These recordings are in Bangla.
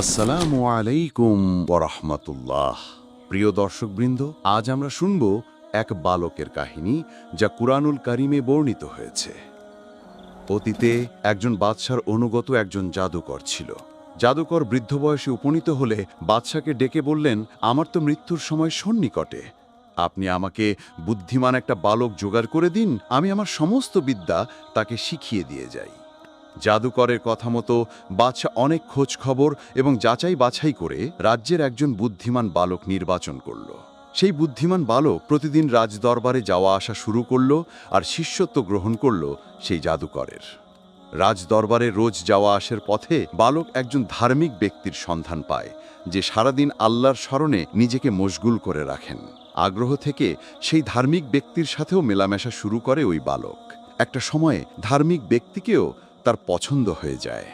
আসসালামু আলাইকুম ওরহমতুল্লাহ। প্রিয় দর্শকবৃন্দ, আজ আমরা শুনব এক বালকের কাহিনী যা কুরআনুল কারিমে বর্ণিত হয়েছে। অতীতে একজন বাদশার অনুগত একজন জাদুকর ছিল। জাদুকর বৃদ্ধ বয়সে উপনীত হলে বাদশাকে ডেকে বললেন, আমার তো মৃত্যুর সময় সন্নিকটে। আপনি আমাকে বুদ্ধিমান একটা বালক জোগাড় করে দিন, আমি আমার সমস্ত বিদ্যা তাকে শিখিয়ে দিয়ে যাই। জাদুকরের কথা মতো বাদশাহ অনেক খোঁজ খবর এবং যাচাই বাছাই করে রাজ্যের একজন বুদ্ধিমান বালক নির্বাচন করল। সেই বুদ্ধিমান বালক প্রতিদিন রাজদরবারে যাওয়া আসা শুরু করল আর শিষ্যত্ব গ্রহণ করল সেই জাদুকরের। রাজদরবারে রোজ যাওয়া আসার পথে বালক একজন ধার্মিক ব্যক্তির সন্ধান পায়, যে সারাদিন আল্লাহর স্মরণে নিজেকে মশগুল করে রাখেন। আগ্রহ থেকে সেই ধার্মিক ব্যক্তির সাথেও মেলামেশা শুরু করে ওই বালক। একটা সময়ে ধার্মিক ব্যক্তিকেও তার পছন্দ হয়ে যায়।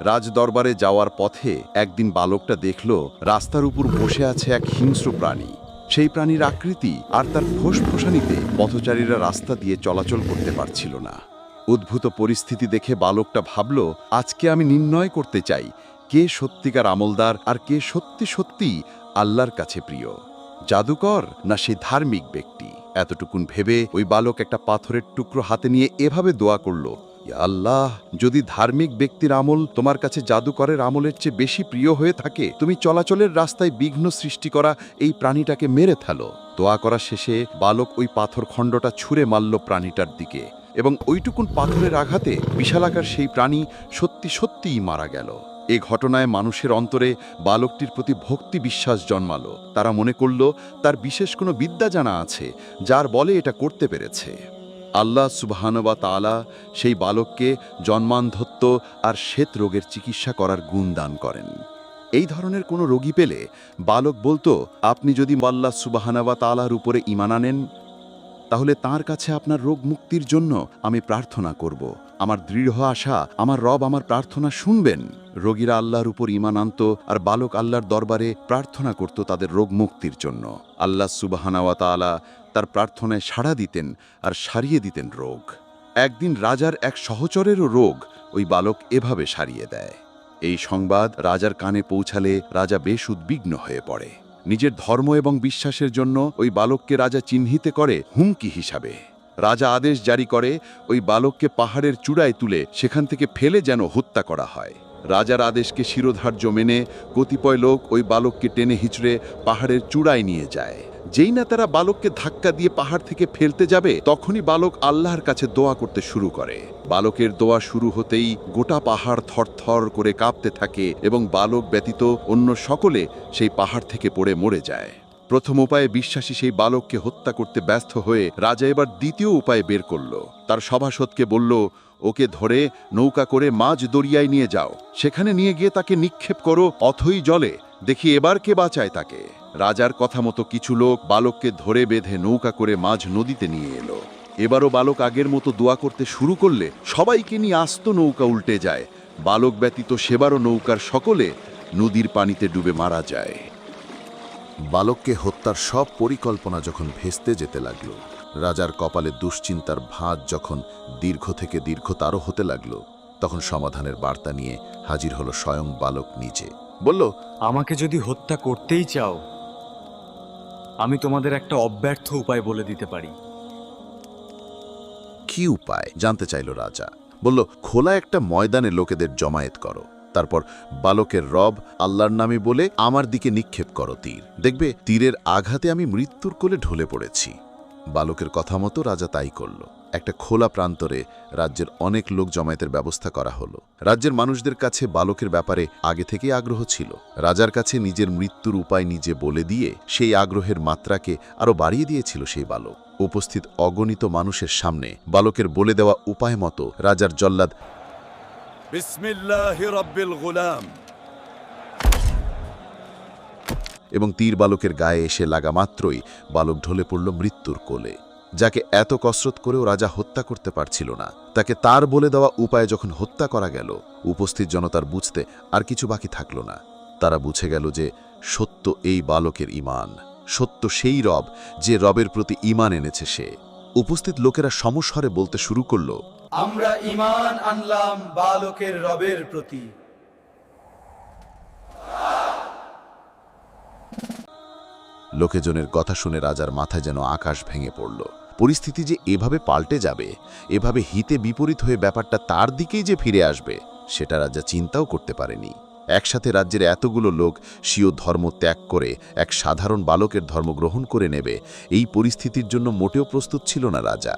রাজদরবারে যাওয়ার পথে একদিন বালকটা দেখল রাস্তার উপর বসে আছে এক হিংস্র প্রাণী। সেই প্রাণীর আকৃতি আর তার ফোসফোসানিতে পথচারীরা রাস্তা দিয়ে চলাচল করতে পারছিল না। উদ্ভূত পরিস্থিতি দেখে বালকটা ভাবল, আজকে আমি নির্ণয় করতে চাই, কে সত্যিকার আমলদার আর কে সত্যি সত্যি আল্লাহর কাছে প্রিয়? জাদুকর না সে ধার্মিক ব্যক্তি? এতটুকুন ভেবে ওই বালক একটা পাথরের টুকরো হাতে নিয়ে এভাবে দোয়া করল আল্লাহ, যদি ধার্মিক ব্যক্তির আমল তোমার কাছে জাদুকরের আমলের চেয়ে বেশি প্রিয় হয়ে থাকে, তুমি চলাচলের রাস্তায় বিঘ্ন সৃষ্টি করা এই প্রাণীটাকে মেরে ফেলো। দোয়া করা শেষে বালক ওই পাথর খণ্ডটা ছুঁড়ে মারল প্রাণীটার দিকে, এবং ওইটুকুন পাথরের আঘাতে বিশালাকার সেই প্রাণী সত্যি সত্যিই মারা গেল। এ ঘটনায় মানুষের অন্তরে বালকটির প্রতি ভক্তি বিশ্বাস জন্মালো। তারা মনে করল, তার বিশেষ কোনো বিদ্যা জানা আছে, যার বলে এটা করতে পেরেছে। আল্লাহ সুবহানবা তালা সেই বালককে জন্মান্ধত্ব আর শ্বেত রোগের চিকিৎসা করার গুণ দান করেন। এই ধরনের কোনো রোগী পেলে বালক বলতো, আপনি যদি আল্লাহ সুবাহানাবা তালার উপরে ইমান আনেন, তাহলে তার কাছে আপনার রোগ মুক্তির জন্য আমি প্রার্থনা করব। আমার দৃঢ় আশা, আমার রব আমার প্রার্থনা শুনবেন। রোগীরা আল্লাহর উপর ইমান আনত আর বালক আল্লাহর দরবারে প্রার্থনা করত তাদের রোগ মুক্তির জন্য। আল্লাহ সুবাহানাওয়া তালা তার প্রার্থনায় সাড়া দিতেন আর সারিয়ে দিতেন রোগ। একদিন রাজার এক সহচরেরও রোগ ওই বালক এভাবে সারিয়ে দেয়। এই সংবাদ রাজার কানে পৌঁছালে রাজা বেশ উদ্বিগ্ন হয়ে পড়ে। নিজের ধর্ম এবং বিশ্বাসের জন্য ওই বালককে রাজা চিহ্নিত করে হুমকি হিসাবে। রাজা আদেশ জারি করে ওই বালককে পাহাড়ের চূড়ায় তুলে সেখান থেকে ফেলে যেন হত্যা করা হয়। রাজার আদেশকে শিরোধার্য মেনে কতিপয় লোক ওই বালককে টেনে হিচড়ে পাহাড়ের চূড়ায় নিয়ে যায়। যেই না তারা বালককে ধাক্কা দিয়ে পাহাড় থেকে ফেলতে যাবে, তখনই বালক আল্লাহর কাছে দোয়া করতে শুরু করে। বালকের দোয়া শুরু হতেই গোটা পাহাড় থরথর করে কাঁপতে থাকে এবং বালক ব্যতীত অন্য সকলে সেই পাহাড় থেকে পড়ে মরে যায়। প্রথম উপায়ে বিশ্বাসী সেই বালককে হত্যা করতে ব্যস্ত হয়ে রাজা এবার দ্বিতীয় উপায়ে বের করল। তার সভাসদকে বলল, ওকে ধরে নৌকা করে মাঝ দরিয়ায় নিয়ে যাও। সেখানে নিয়ে গিয়ে তাকে নিক্ষেপ করো, অথই জলে। দেখি এবার কে বাঁচায় তাকে। রাজার কথা মতো কিছু লোক বালককে ধরে বেঁধে নৌকা করে মাঝ নদীতে নিয়ে এলো। এবারও বালক আগের মতো দোয়া করতে শুরু করলে সবাইকে নিয়ে আস্ত নৌকা উল্টে যায়। বালক ব্যতীত সেবারও নৌকার সকলে নদীর পানিতে ডুবে মারা যায়। বালককে হত্যার সব পরিকল্পনা যখন ভেস্তে যেতে লাগল রাজার কপালে দুশ্চিন্তার ভাঁজ যখন দীর্ঘ থেকে দীর্ঘতারও হতে লাগল তখন সমাধানের বার্তা নিয়ে হাজির হলো স্বয়ং বালক নিজে। বলল আমাকে যদি হত্যা করতেই চাও আমি তোমাদের একটা অব্যর্থ উপায় বলে দিতে পারি। কি উপায়? জানতে চাইল রাজা। বলল খোলা একটা ময়দানে লোকেদের জমায়েত করো। তারপর, বালকের রব আল্লাহর নামে বলে, আমার দিকে নিক্ষেপ করো তীর। দেখবে, তীরের আঘাতে আমি মৃত্যুর কোলে ঢলে পড়েছি। বালকের কথা মতো রাজা তাই করল। একটা খোলা প্রান্তরে রাজ্যের অনেক লোক জমায়েতের ব্যবস্থা করা হলো। রাজ্যের মানুষদের কাছে বালকের ব্যাপারে আগে থেকেই আগ্রহ ছিল। রাজার কাছে নিজের মৃত্যুর উপায় নিজে বলে দিয়ে, সেই আগ্রহের মাত্রাকে আরও বাড়িয়ে দিয়েছিল সেই বালক। উপস্থিত অগণিত মানুষের সামনে বালকের বলে দেওয়া উপায় মতো রাজার জল্লাদ বিসমিল্লাহ রব্বিল গুলাম। এবং তীর বালকের গায়ে এসে লাগা মাত্রই বালক ঢলে পড়ল মৃত্যুর কোলে। যাকে এত কসরত করেও রাজা হত্যা করতে পারছিল না, তাকে তার বলে দেওয়া উপায়ে যখন হত্যা করা গেল, উপস্থিত জনতার বুঝতে আর কিছু বাকি থাকল না। তারা বুঝে গেল যে সত্য এই বালকের ইমান সত্য সেই রব যে রবের প্রতি ইমান এনেছে সে। উপস্থিত লোকেরা সমস্বরে বলতে শুরু করল আমরা ইমান আনলাম বালকের রবের প্রতি। লোকেজনের কথা শুনে রাজার মাথায় যেন আকাশ ভেঙে পড়ল। পরিস্থিতি যে এভাবে পাল্টে যাবে, এভাবে হিতে বিপরীত হয়ে ব্যাপারটা তার দিকেই যে ফিরে আসবে, সেটা রাজা চিন্তাও করতে পারেনি। একসাথে রাজ্যের এতগুলো লোক সিও ধর্ম ত্যাগ করে এক সাধারণ বালকের ধর্ম গ্রহণ করে নেবে, এই পরিস্থিতির জন্য মোটেও প্রস্তুত ছিল না রাজা।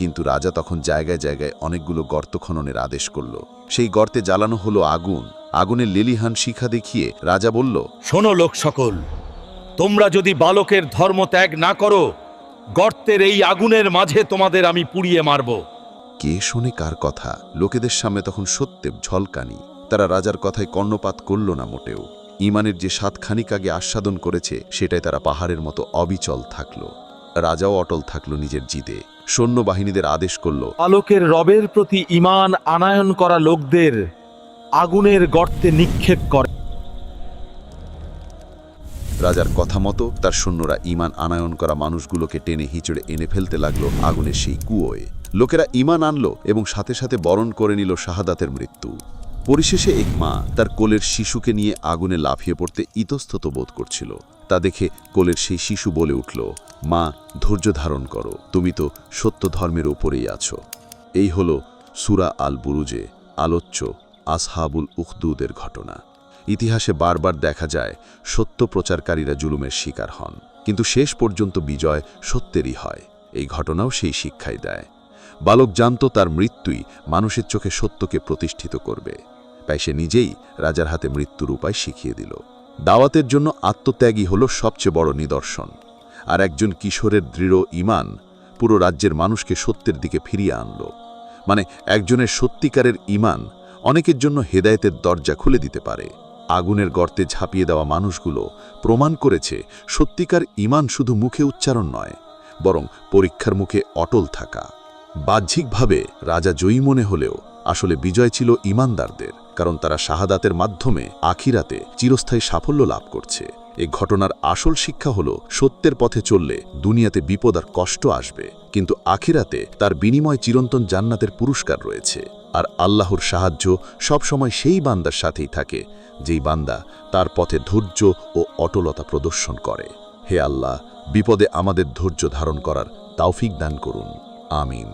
কিন্তু রাজা তখন জায়গায় জায়গায় অনেকগুলো গর্ত খননের আদেশ করল। সেই গর্তে জ্বালানো হলো আগুন। আগুনের লেলিহান শিখা দেখিয়ে রাজা বলল শোনো লোক সকল তোমরা যদি বালকের ধর্ম ত্যাগ না করো গর্তের এই আগুনের মাঝে তোমাদের আমি পুড়িয়ে মারব। কে শোনে কার কথা? লোকেদের সামনে তখন সত্যে ঝলকানি। তারা রাজার কথায় কর্ণপাত করল না মোটেও। ইমানের যে সাতখানিক আগে আস্বাদন করেছে সেটাই তারা পাহাড়ের মতো অবিচল থাকল। রাজাও অটল থাকল নিজের জিদে। সৈন্যবাহিনীদের আদেশ করল। আলোকের রবের প্রতি ইমান আনায়ন করা লোকদের আগুনের গর্তে নিক্ষেপ করে। রাজার কথা মতো তার সৈন্যরা ইমান আনায়ন করা মানুষগুলোকে টেনে হিচড়ে এনে ফেলতে লাগল আগুনের সেই কুয়োয়। লোকেরা ইমান আনলো এবং সাথে সাথে বরণ করে নিল শাহাদাতের মৃত্যু। পরিশেষে এক মা তার কোলের শিশুকে নিয়ে আগুনে লাফিয়ে পড়তে ইতস্তত বোধ করছিল। তা দেখে কোলের সেই শিশু বলে উঠল, মা, ধৈর্য ধারণ করো, তুমি তো সত্য ধর্মের ওপরেই আছো। এই হল সুরা আল বুরুজে আলোচ্য আসহাবুল উখদুদের ঘটনা। ইতিহাসে বারবার দেখা যায়, সত্য প্রচারকারীরা জুলুমের শিকার হন। কিন্তু শেষ পর্যন্ত বিজয় সত্যেরই হয়, এই ঘটনাও সেই শিক্ষাই দেয়। বালক জানত তার মৃত্যুই মানুষের চোখে সত্যকে প্রতিষ্ঠিত করবে। তাই সে নিজেই রাজার হাতে মৃত্যুর উপায় শিখিয়ে দিল। দাওয়াতের জন্য আত্মত্যাগী হল সবচেয়ে বড় নিদর্শন। আর একজন কিশোরের দৃঢ় ইমান পুরো রাজ্যের মানুষকে সত্যের দিকে ফিরিয়ে আনল। মানে একজনের সত্যিকারের ইমান অনেকের জন্য হেদায়েতের দরজা খুলে দিতে পারে। আগুনের গর্তে ঝাঁপিয়ে দেওয়া মানুষগুলো প্রমাণ করেছে সত্যিকার ইমান শুধু মুখে উচ্চারণ নয়, বরং পরীক্ষার মুখে অটল থাকা। বাহ্যিকভাবে রাজা জয়ী মনে হলেও আসলে বিজয় ছিল ইমানদারদের, কারণ তারা শাহাদাতের মাধ্যমে আখিরাতে চিরস্থায়ী সাফল্য লাভ করছে। এ ঘটনার আসল শিক্ষা হল, সত্যের পথে চললে দুনিয়াতে বিপদ আর কষ্ট আসবে, কিন্তু আখিরাতে তার বিনিময় চিরন্তন জান্নাতের পুরস্কার রয়েছে। আর আল্লাহর সাহায্য সবসময় সেই বান্দার সাথেই থাকে, যেই বান্দা তার পথে ধৈর্য ও অটলতা প্রদর্শন করে। হে আল্লাহ, বিপদে আমাদের ধৈর্য ধারণ করার তাওফিক দান করুন। আমিন।